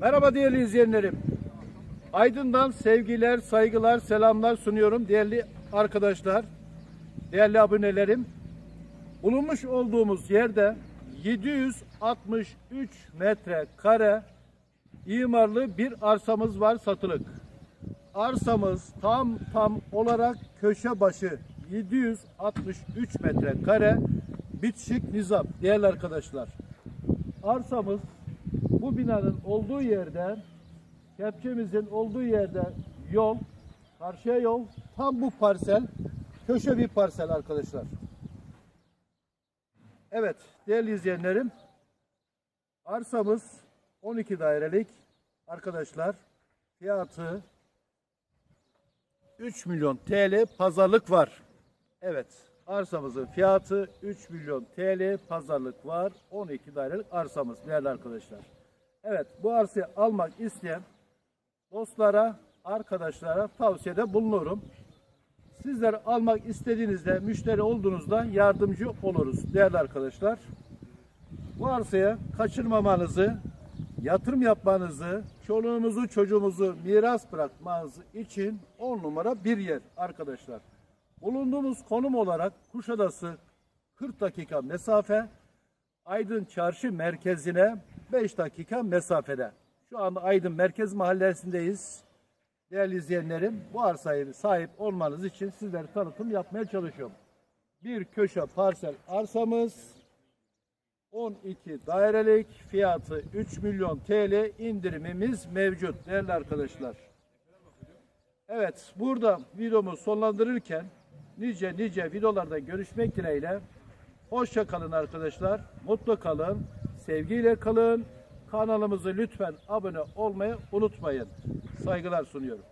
Merhaba değerli izleyenlerim. Aydın'dan sevgiler, saygılar, selamlar sunuyorum değerli arkadaşlar, değerli abonelerim. Bulunmuş olduğumuz yerde 763 metre kare imarlı bir arsamız var satılık. Arsamız tam tam olarak köşe başı 763 metre kare bitişik nizam değerli arkadaşlar. Arsamız bu binanın olduğu yerde kepçemizin olduğu yerde yol karşıya yol tam bu parsel köşe bir parsel arkadaşlar. Evet değerli izleyenlerim arsamız 12 dairelik arkadaşlar fiyatı 3 milyon TL pazarlık var. Evet arsamızın fiyatı 3 milyon TL pazarlık var. 12 dairelik arsamız değerli arkadaşlar. Evet bu arsayı almak isteyen dostlara, arkadaşlara tavsiyede bulunurum. Sizler almak istediğinizde, müşteri olduğunuzda yardımcı oluruz değerli arkadaşlar. Bu arsaya kaçırmamanızı, yatırım yapmanızı, çoluğunuzu, çocuğumuzu miras bırakmanız için 10 numara bir yer arkadaşlar. Bulunduğumuz konum olarak Kuşadası 40 dakika mesafe, Aydın Çarşı merkezine 5 dakika mesafede. Şu anda Aydın Merkez Mahallesi'ndeyiz. Değerli izleyenlerim, bu arsaya sahip olmanız için sizlere tanıtım yapmaya çalışıyorum. Bir köşe parsel arsamız 12 dairelik fiyatı 3 milyon TL indirimimiz mevcut değerli arkadaşlar. Evet burada videomu sonlandırırken nice nice videolarda görüşmek dileğiyle hoşça kalın arkadaşlar. Mutlu kalın. Sevgiyle kalın. Kanalımızı lütfen abone olmayı unutmayın. Saygılar sunuyorum.